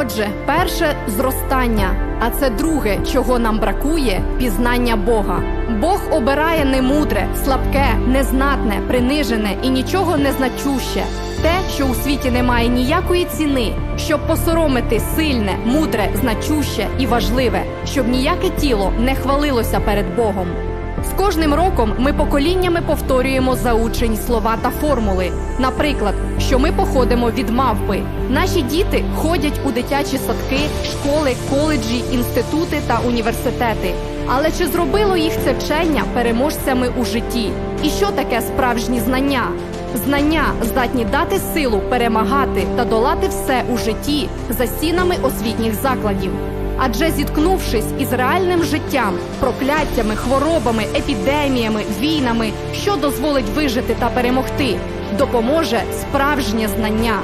Отже, перше зростання, а це друге, чого нам бракує пізнання Бога. Бог обирає немудре, слабке, незнатне, принижене і нічого не значуще. Те, що у світі немає ніякої ціни, щоб посоромити сильне, мудре, значуще і важливе, щоб ніяке тіло не хвалилося перед Богом. Кожним роком ми поколіннями повторюємо заучені слова та формули. Наприклад, що ми походимо від мавпи. Наші діти ходять у дитячі садки, школи, коледжі, інститути та університети. Але чи зробило їх це вчення переможцями у житті? І що таке справжні знання? Знання здатні дати силу перемагати та долати все у житті за стінами освітніх закладів. Адже зіткнувшись із реальним життям, прокляттями, хворобами, епідеміями, війнами, що дозволить вижити та перемогти, допоможе справжнє знання.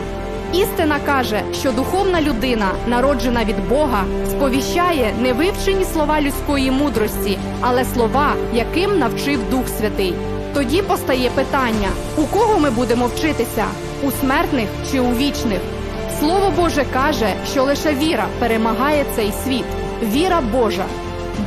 Істина каже, що духовна людина, народжена від Бога, сповіщає не вивчені слова людської мудрості, але слова, яким навчив Дух Святий. Тоді постає питання: у кого ми будемо вчитися? У смертних чи у вічних? Слово Боже каже, що лише віра перемагає цей світ. Віра Божа.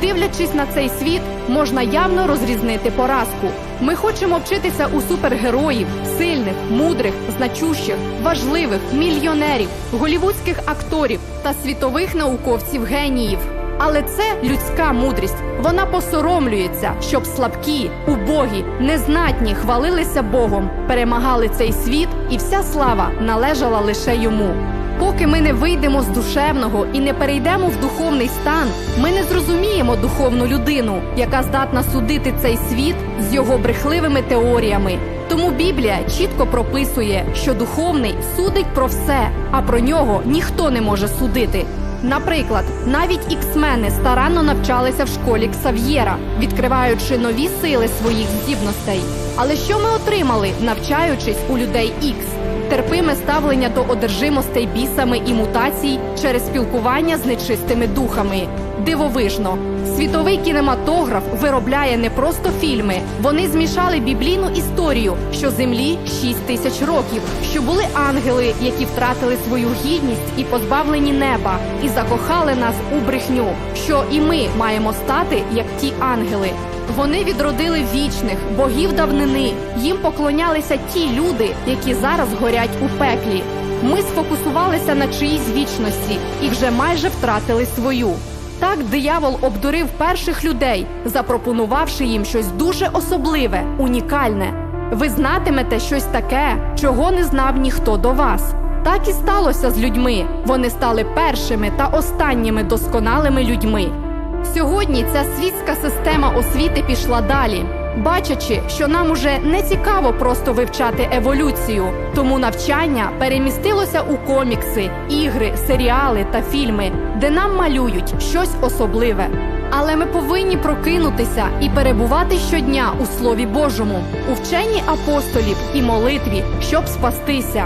Дивлячись на цей світ, можна явно розрізнити поразку. Ми хочемо вчитися у супергероїв, сильних, мудрих, значущих, важливих, мільйонерів, голівудських акторів та світових науковців геніїв. Але це людська мудрість. Вона посоромлюється, щоб слабкі, убогі, незнатні хвалилися Богом, перемагали цей світ, і вся слава належала лише йому. Поки ми не вийдемо з душевного і не перейдемо в духовний стан, ми не зрозуміємо духовну людину, яка здатна судити цей світ з його брехливими теоріями. Тому Біблія чітко прописує, що духовний судить про все, а про нього ніхто не може судити. Наприклад, навіть іксмени старанно навчалися в школі Ксав'єра, відкриваючи нові сили своїх здібностей. Але що ми отримали, навчаючись у людей Ікс? Терпиме ставлення до одержимостей бісами і мутацій через спілкування з нечистими духами. Дивовижно, світовий кінематограф виробляє не просто фільми. Вони змішали біблійну історію, що землі 6 тисяч років, що були ангели, які втратили свою гідність і позбавлені неба, і закохали нас у брехню, що і ми маємо стати як ті ангели. Вони відродили вічних богів давнини. Їм поклонялися ті люди, які зараз горять у пеклі. Ми сфокусувалися на чиїсь вічності і вже майже втратили свою. Так диявол обдурив перших людей, запропонувавши їм щось дуже особливе, унікальне. Ви знатимете щось таке, чого не знав ніхто до вас. Так і сталося з людьми. Вони стали першими та останніми досконалими людьми. Сьогодні ця світська система освіти пішла далі, бачачи, що нам уже не цікаво просто вивчати еволюцію, тому навчання перемістилося у комікси, ігри, серіали та фільми, де нам малюють щось особливе. Але ми повинні прокинутися і перебувати щодня у Слові Божому, у вченні апостолів і молитві, щоб спастися.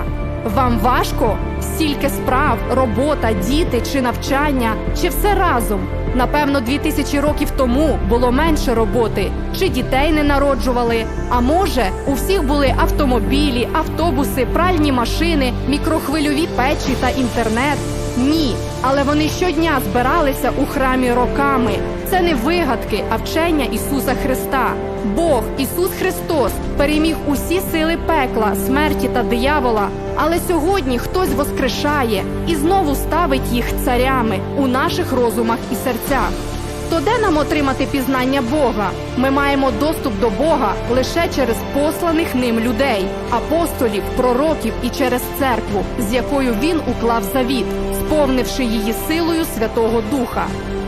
Вам важко? Стільки справ, робота, діти чи навчання, чи все разом? Напевно, дві тисячі років тому було менше роботи, чи дітей не народжували. А може, у всіх були автомобілі, автобуси, пральні машини, мікрохвильові печі та інтернет. Ні, але вони щодня збиралися у храмі роками. Це не вигадки, а вчення Ісуса Христа. Бог Ісус Христос переміг усі сили пекла, смерті та диявола. Але сьогодні хтось воскрешає і знову ставить їх царями у наших розумах і серцях. То де нам отримати пізнання Бога? Ми маємо доступ до Бога лише через посланих ним людей, апостолів, пророків і через церкву, з якою він уклав завіт, сповнивши її силою Святого Духа.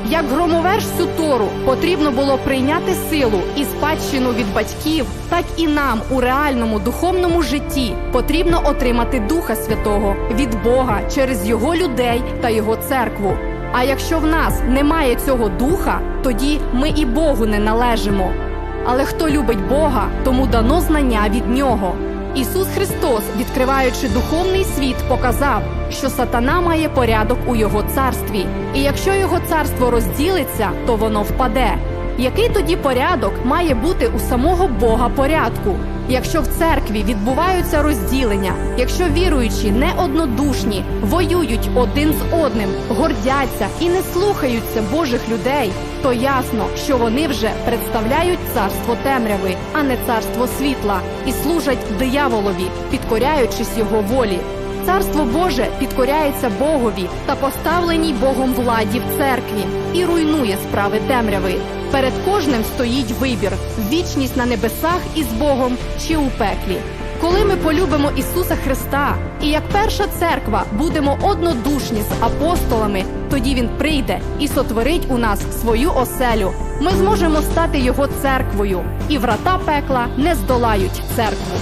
Як громоверш цю тору потрібно було прийняти силу і спадщину від батьків, так і нам у реальному духовному житті потрібно отримати Духа Святого від Бога через його людей та його церкву. А якщо в нас немає цього духа, тоді ми і Богу не належимо. Але хто любить Бога, тому дано знання від нього. Ісус Христос, відкриваючи духовний світ, показав, що сатана має порядок у його царстві, і якщо його царство розділиться, то воно впаде. Який тоді порядок має бути у самого Бога порядку? Якщо в церкві відбуваються розділення, якщо віруючі неоднодушні, воюють один з одним, гордяться і не слухаються Божих людей, то ясно, що вони вже представляють царство темряви, а не царство світла, і служать дияволові, підкоряючись його волі. Царство Боже підкоряється Богові та поставленій Богом владі в церкві і руйнує справи темряви. Перед кожним стоїть вибір: вічність на небесах із Богом чи у пеклі. Коли ми полюбимо Ісуса Христа і як перша церква будемо однодушні з апостолами, тоді Він прийде і сотворить у нас свою оселю. Ми зможемо стати Його церквою, і врата пекла не здолають церкву.